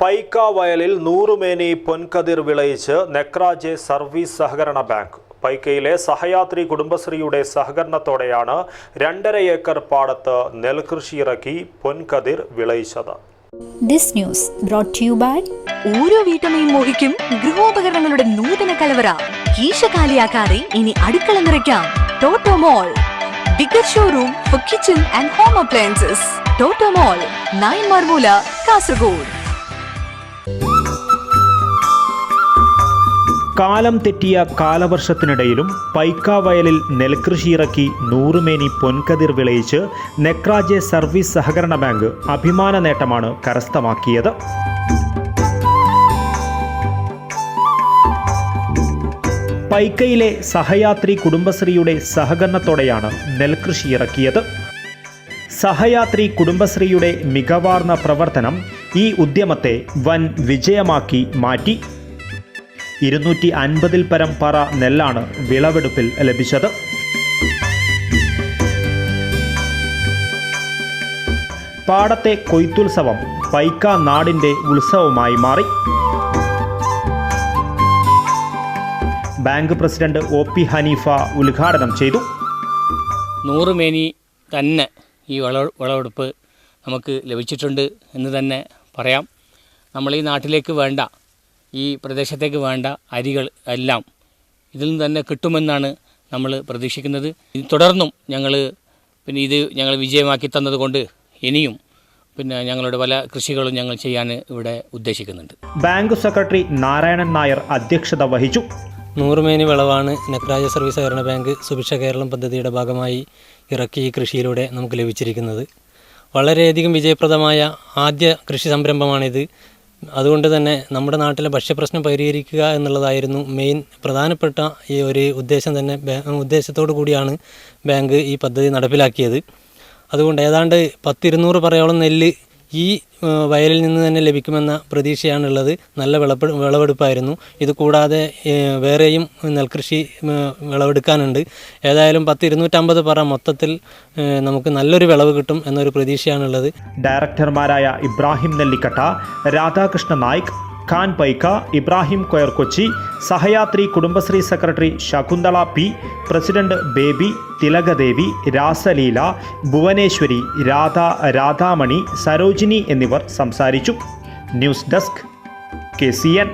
പൈക്ക വയലിൽ നൂറുമേനി പൊൻകതിർ വിളയിച്ച് നെക്രാജെ സർവീസ് സഹകരണ ബാങ്ക്. പൈക്കയിലെ സഹയാത്രി കുടുംബശ്രീയുടെ സഹകരണത്തോടെയാണ് രണ്ടര ഏക്കർ പാടത്ത് നെൽകൃഷി ഇറക്കി പൊൻകതിർ വിളയിച്ചത്. ദിസ് ന്യൂസ് ഓരോ വീട്ടമ്മയും മോഹിക്കും ഗൃഹോപകരണങ്ങളുടെ നൂതന കലവറ. കീശ ഇനി അടുക്കള നിറയ്ക്കാം. Toto showroom kitchen and home appliances Toto mall nine മർമൂല Kasaragod കാലം തെറ്റിയ കാലവർഷത്തിനിടയിലും പൈക്ക വയലിൽ നെൽകൃഷി ഇറക്കി നൂറുമേനി പൊൻകതിർ വിളയിച്ച് നെക്രാജെ സർവീസ് സഹകരണ ബാങ്ക് അഭിമാന നേട്ടമാണ് കരസ്ഥമാക്കിയത്. പൈക്കയിലെ സഹയാത്രി കുടുംബശ്രീയുടെ സഹകരണത്തോടെയാണ് നെൽകൃഷി ഇറക്കിയത് സഹയാത്രി കുടുംബശ്രീയുടെ മികവാർന്ന പ്രവർത്തനം ഈ ഉദ്യമത്തെ വൻ വിജയമാക്കി മാറ്റി. ഇരുന്നൂറ്റി അൻപതിൽ പരം പറ നെല്ലാണ് വിളവെടുപ്പിൽ ലഭിച്ചത്. പാടത്തെ കൊയ്ത്തുത്സവം പൈക്ക നാടിന്റെ ഉത്സവമായി മാറി. Bank president O P Haneefa ഉദ്ഘാടനം ചെയ്തു. നൂറ് മേനി തന്നെ ഈ വിള വിളവെടുപ്പ് നമുക്ക് ലഭിച്ചിട്ടുണ്ട് എന്ന് തന്നെ പറയാം. നമ്മൾ ഈ നാട്ടിലേക്ക് വേണ്ട ഈ പ്രദേശത്തേക്ക് വേണ്ട അരികൾ എല്ലാം ഇതിൽ നിന്ന് തന്നെ കിട്ടുമെന്നാണ് നമ്മൾ പ്രതീക്ഷിക്കുന്നത്. ഇത് തുടർന്നും ഞങ്ങൾ പിന്നെ ഇത് ഞങ്ങൾ വിജയമാക്കി തന്നതുകൊണ്ട് ഇനിയും പിന്നെ ഞങ്ങളുടെ പല കൃഷികളും ഞങ്ങൾ ചെയ്യാൻ ഇവിടെ ഉദ്ദേശിക്കുന്നുണ്ട്. ബാങ്ക് സെക്രട്ടറി നാരായണൻ നായർ അധ്യക്ഷത വഹിച്ചു. നൂറുമേനി വിളവാണ് നെക്രാജ സർവീസ് സഹകരണ ബാങ്ക് സുഭിക്ഷ കേരളം പദ്ധതിയുടെ ഭാഗമായി ഇറക്കി ഈ കൃഷിയിലൂടെ നമുക്ക് ലഭിച്ചിരിക്കുന്നത്. വളരെയധികം വിജയപ്രദമായ ആദ്യ കൃഷി സംരംഭമാണിത്. അതുകൊണ്ട് തന്നെ നമ്മുടെ നാട്ടിലെ ഭക്ഷ്യപ്രശ്നം പരിഹരിക്കുക എന്നുള്ളതായിരുന്നു മെയിൻ പ്രധാനപ്പെട്ട ഈ ഒരു ഉദ്ദേശം തന്നെ. ഉദ്ദേശത്തോടു കൂടിയാണ് ബാങ്ക് ഈ പദ്ധതി നടപ്പിലാക്കിയത്. അതുകൊണ്ട് ഏതാണ്ട് പത്തിരുന്നൂറ് പറയോളം നെല്ല് ഈ വയലിൽ നിന്ന് തന്നെ ലഭിക്കുമെന്ന പ്രതീക്ഷയാണുള്ളത്. നല്ല വിളപ്പ് വിളവെടുപ്പായിരുന്നു. ഇത് കൂടാതെ വേറെയും നെൽകൃഷി വിളവെടുക്കാനുണ്ട്. ഏതായാലും പത്ത് ഇരുന്നൂറ്റമ്പത് പറ മൊത്തത്തിൽ നമുക്ക് നല്ലൊരു വിളവ് കിട്ടും എന്നൊരു പ്രതീക്ഷയാണുള്ളത്. ഡയറക്ടർമാരായ Ibrahim Nellikatta Radhakrishna Naik Khan Paika Ibrahim coir Kochi Sahayathri Kudumbashree secretary Shakuntala P president Baby Thilakadevi Rasaleela Bhuvaneswari Radha Radhamani Sarojini എന്നിവർ സംസാരിച്ചു. News desk K C N.